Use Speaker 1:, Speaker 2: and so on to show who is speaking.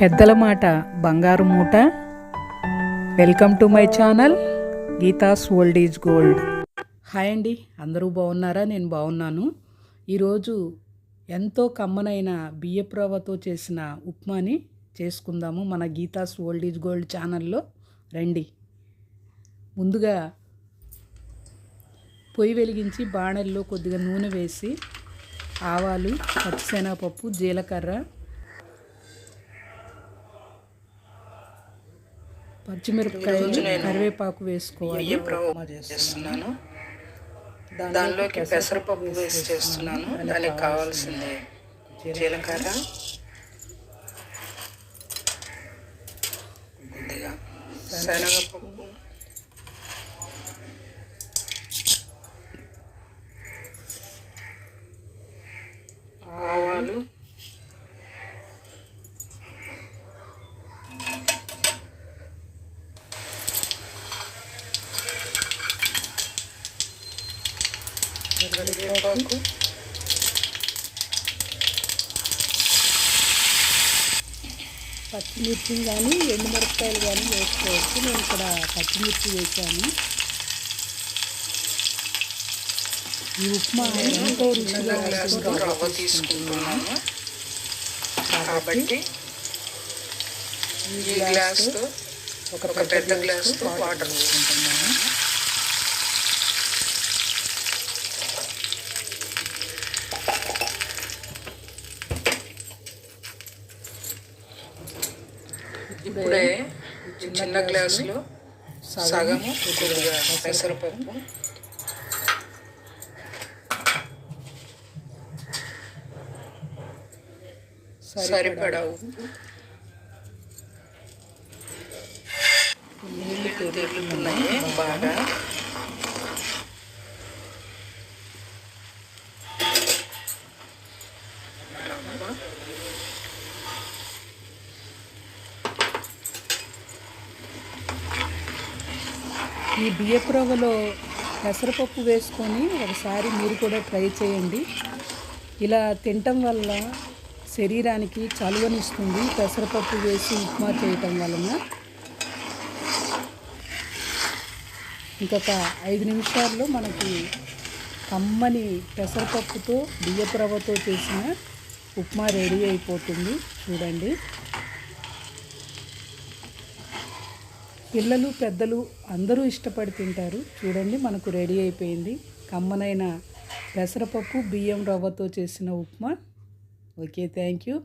Speaker 1: పెద్దల మాట బంగారు మూట. Welcome to my channel Geetha's old is gold hi అండి అందరూ బాగున్నారా? నేను బాగున్నాను. ఈరోజు ఎంతో కమ్మనైన బియ్యప్రవతో చేసిన ఉప్మాని చేసుకుందాము మన గీతాస్ ఓల్డ్ ఈజ్ గోల్డ్ ఛానల్లో రండి. ముందుగా పొయ్యి వెలిగించి బాణల్లో కొద్దిగా నూనె వేసి ఆవాలు పచ్చిశనగపప్పు జీలకర్ర పచ్చిమిరపకాయలు కరివేపాకు వేసుకోవాలి.
Speaker 2: చేస్తున్నాను. దానిలోకి పెసరపప్పు వేసి చేస్తున్నాను. దానికి కావాల్సింది జీలకర్ర. కొద్దిగా శనగపప్పు. ఆవాలు. కరివేపాకు
Speaker 1: పచ్చిమిర్చి కానీ ఎండుమిరపకాయలు కానీ వేసుకోవచ్చు. నేను ఇక్కడ పచ్చిమిర్చి వేసాను. ఈ ఉప్మా ఎంతో రుచిగా
Speaker 2: తీసుకుంటున్నాను కాబట్టి ఈ గ్లాస్తో ఒక పెద్ద గ్లాస్తో వాటర్ తీసుకుంటున్నాను ఇప్పుడే చిన్న గ్లాసులో సగము కొద్దిగా పెసరపప్పు. సరిపడా ఉప్పు. నీళ్ళు తెరులుతున్నాయి బాగా
Speaker 1: ఈ బియ్యపు రవ్వలో పెసరపప్పు వేసుకొని ఒకసారి మీరు కూడా ట్రై చేయండి. ఇలా తినటం వల్ల శరీరానికి చలువనిస్తుంది. పెసరపప్పు వేసి ఉప్మా చేయటం వలన. ఇంకొక ఐదు నిమిషాల్లో మనకి కమ్మని పెసరపప్పుతో బియ్యపు రవ్వతో చేసిన ఉప్మా రెడీ అయిపోతుంది. చూడండి. పిల్లలు పెద్దలు అందరూ ఇష్టపడి తింటారు. చూడండి మనకు రెడీ అయిపోయింది. కమ్మనైన పెసరపప్పు బియ్యం రవ్వతో చేసిన ఉప్మా. Okay thank you.